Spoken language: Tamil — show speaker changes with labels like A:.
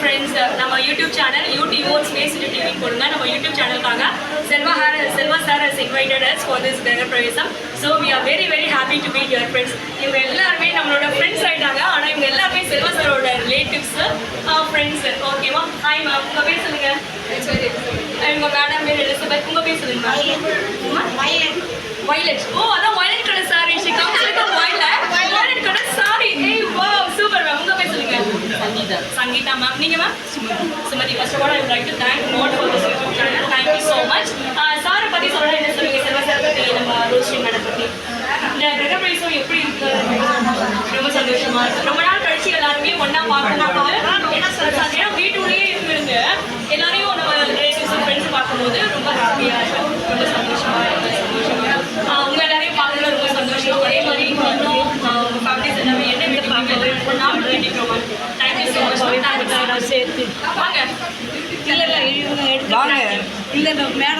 A: ஃப்ரெண்ட்ஸ் நம்ம YouTube channel YouTube space TV கொடுங்க. நம்ம யூடியூப் சேனலுக்காக Selva hour Selva sir has invited us for this கிரக பிரவேசம் so we are very very happy to meet your friends. இவங்க எல்லாருமே நம்மளோட ஃப்ரெண்ட்ஸ் ஆயிட்டாங்க. ஆனால் இவங்க எல்லாருமே செல்வா சாரோட ரிலேட்டிவ்ஸ் ஃப்ரெண்ட்ஸ் ஓகேவா ஹாய் மேம் உங்கள் பேர் சொல்லுங்க. உங்கள் மேடம் பேர் எலிசபெத். உங்கள் பேர் சொல்லுங்க. வயலட் ஓ அதான் சங்கீதா சங்கீதா மேம் நீங்க ma'am Sumathi first of all I would like to thank mode for this channel thank you so much சாரை பத்தி சொல்ல என்ன சொல்லுங்க செல்வா சார் பத்தி நம்ம ரோஷினி மேடம் பத்தி. இந்த கிரக பிரவேசம் எப்படி இருக்கு? ரொம்ப சந்தோஷமா இருக்கு. ரொம்ப நாள் கழிச்சு எல்லாருமே ஒண்ணா பார்க்கும்போது ஏன்னா வீட்டுக்குள்ளேயே இருந்து எல்லாரையும் நம்ம ரிலேட்டிவ்ஸ் ஃப்ரெண்ட்ஸ் பார்க்கும்போது ரொம்ப ஹாப்பியா இருக்கு. ரொம்ப சந்தோஷமா இருக்கு. சந்தோஷமா உங்க எல்லாரையும் ரொம்ப சந்தோஷம். அதே மாதிரி இன்னும் ஃபேமிலிஸ் எல்லாமே என்ன வேண்டிக்கிறீங்க நான் வேண்டிக்கிறோம் தேங்க்யூ ஸோ
B: சேர்த்து.
A: வாங்க.
B: இல்லை இல்லை இவங்க எடுத்து
C: வாங்க.
B: இல்லை மேடம்